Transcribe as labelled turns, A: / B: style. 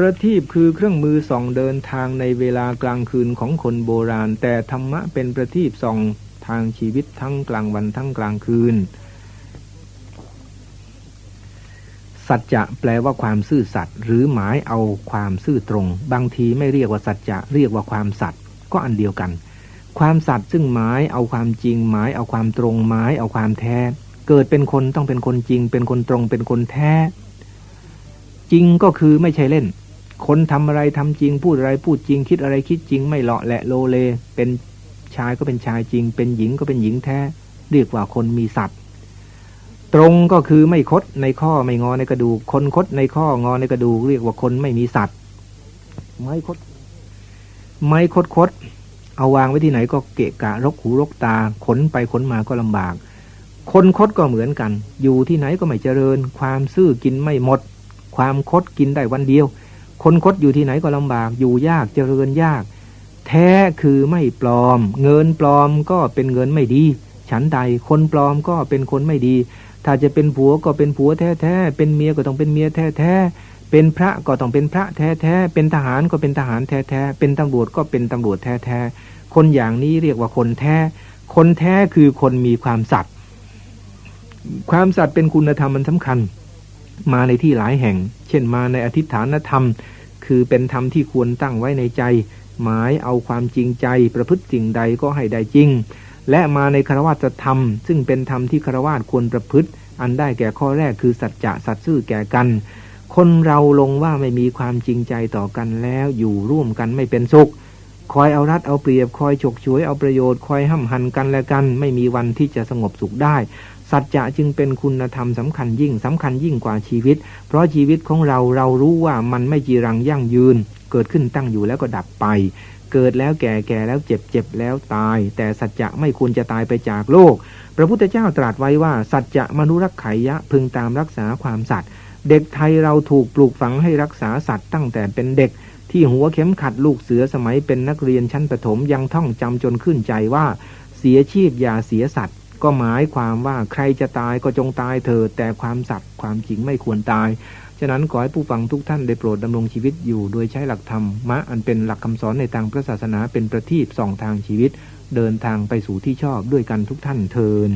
A: ประทีปคือเครื่องมือส่องเดินทางในเวลากลางคืนของคนโบราณ แต่ธรรมะเป็นประทีปส่องทางชีวิตทั้งกลางวันทั้งกลางคืน สัจจะแปลว่าความซื่อสัตย์หรือหมายเอาความซื่อตรง บางทีไม่เรียกว่าสัจจะเรียกว่าความสัตย์ก็อันเดียวกัน ความสัตย์ซึ่งหมายเอาความจริง หมายเอาความตรงหมายเอาความแท้ เกิดเป็นคนต้องเป็นคนจริง เป็นคนตรงเป็นคนแท้ จริงก็คือไม่ใช่เล่น คนทำอะไรทำจริง พูดอะไรพูดจริง คิดอะไรคิดจริง ไม่เลาะแหละโลเลเป็นชายก็เป็นชายจริง เป็นหญิงก็เป็นหญิงแท้ เรียกว่าคนมีสัตว์ตรงก็คือไม่คดในข้อไม่งอในกระดูก คนคดในข้องอในกระดูก เรียกว่าคนไม่มีสัตว์ไม่คด ไม่คดคดเอาวางไว้ที่ไหนก็เกะกะรกหูรกตาขนไปขนมาก็ลำบาก คนคดก็เหมือนกัน อยู่ที่ไหนก็ไม่เจริญ ความซื่อกินไม่หมด ความคดกินได้วันเดียว คนคดอยู่ที่ไหนก็ลำบาก อยู่ยากเจริญยาก แท้คือไม่ปลอม เงินปลอมก็เป็นเงินไม่ดี ฉันใดคนปลอมก็เป็นคนไม่ดี ถ้าจะเป็นผัวก็เป็นผัวแท้แท้ๆเป็นเมียก็ต้องเป็นเมียแท้แท้ๆเป็นพระก็ต้องเป็นพระแท้แท้ๆเป็นทหารก็เป็นทหารแท้แท้ๆเป็นตำรวจก็เป็นตำรวจแท้แท้ๆคนอย่างนี้เรียกว่าคนแท้ คนแท้คือคนมีความสัตย์ความสัตย์เป็นคุณธรรมมันสำคัญ มาในที่หลายแห่ง เช่นมาในอธิษฐานธรรม คือเป็นธรรมที่ควรตั้งไว้ในใจ หมายเอาความจริงใจประพฤติสิ่งใดก็ให้ได้จริง และมาในคารวะธรรม ซึ่งเป็นธรรมที่คารวะควรประพฤติ อันได้แก่ข้อแรกคือสัจจะสัตย์ซื่อแก่กัน คนเราลงว่าไม่มีความจริงใจต่อกันแล้วอยู่ร่วมกันไม่เป็นสุข คอยเอารัดเอาเปรียบ คอยฉกฉวยเอาประโยชน์ คอยห้ำหันกันและกัน ไม่มีวันที่จะสงบสุขได้ สัจจะจึงเป็นคุณธรรมสำคัญยิ่งสำคัญยิ่งกว่าชีวิต เพราะชีวิตของเราเรารู้ว่ามันไม่จีรังยั่งยืน เกิดขึ้นตั้งอยู่แล้วก็ดับไป เกิดแล้วแก่แก่แล้วเจ็บเจ็บแล้วตาย แต่สัจจะไม่ควรจะตายไปจากโลก พระพุทธเจ้าตรัสไว้ว่า สัจจะมนุรักไขยะพึงตามรักษาความสัตย์เด็กไทยเราถูกปลูกฝังให้รักษาสัตว์ตั้งแต่เป็นเด็ก ที่หัวเข็มขัดลูกเสือสมัยเป็นนักเรียนชั้นประถมยังท่องจำจนขึ้นใจว่า เสียชีพอย่าเสียสัตว์ ก็หมายความว่าใครจะตายก็จงตายเถิดแต่ความสัตย์ความจริงไม่ควรตายฉะนั้นขอให้ผู้ฟังทุกท่านได้โปรดดำรงชีวิตอยู่ โดยใช้หลักธรรมมะอันเป็นหลักคำสอนในทางพระศาสนาเป็นประทีปส่องทางชีวิต เดินทางไปสู่ที่ชอบด้วยกันทุกท่านเทิน